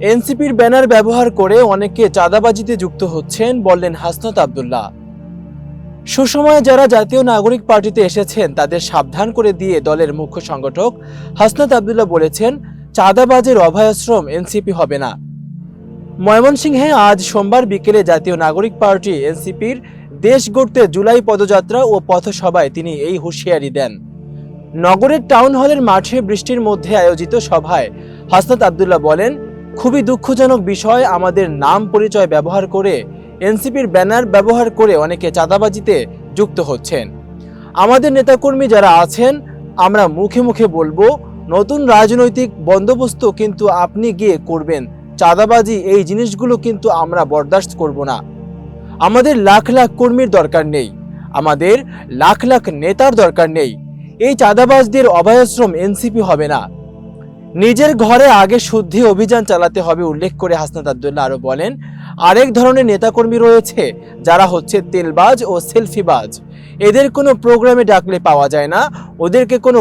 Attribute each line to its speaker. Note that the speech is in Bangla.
Speaker 1: এনসিপির ব্যানার ব্যবহার করে অনেকে চাঁদাবাজিতে যুক্ত হচ্ছেন বললেন হাসনাত আব্দুল্লাহ। সুসময়ে যারা জাতীয় নাগরিক পার্টিতে এসেছেন, তাদের সাবধান করে দিয়ে দলের মুখ্য সংগঠক হাসনাত আব্দুল্লাহ বলেছেন, চাঁদাবাজের অভয়াশ্রম এনসিপি হবে না। ময়মনসিংহে আজ সোমবার বিকেলে জাতীয় নাগরিক পার্টি এনসিপির দেশ গড়তে জুলাই পদযাত্রা ও পথসভায় তিনি এই হুঁশিয়ারি দেন। নগরের টাউন হলের মাঠে বৃষ্টির মধ্যে আয়োজিত সভায় হাসনাত আবদুল্লাহ বলেন খুবই দুঃখজনক বিষয় আমাদের নাম পরিচয় ব্যবহার করে, এনসিপির ব্যানার ব্যবহার করে অনেকে চাঁদাবাজিতে যুক্ত হচ্ছেন। আমাদের নেতাকর্মী যারা আছেন, আমরা মুখে মুখে বলব, নতুন রাজনৈতিক বন্দোবস্ত কিন্তু আপনি গিয়ে করবেন। চাঁদাবাজি এই জিনিসগুলো কিন্তু আমরা বরদাস্ত করব না। আমাদের লাখ লাখ কর্মীর দরকার নেই। আমাদের লাখ লাখ নেতার দরকার নেই। এই চাঁদাবাজদের অভয়াশ্রম এনসিপি হবে না। নিজের ঘরে আগে শুদ্ধি অভিযান চালাতে হবে উল্লেখ করে হাসনাত আবদুল্লাহ আরও বলেন, আরেক ধরনের নেতাকর্মী রয়েছে যারা হচ্ছে তেলবাজ ও সেলফিবাজ। এদের কোনো প্রোগ্রামে ডাকলে পাওয়া যায় না, ওদেরকে কোনো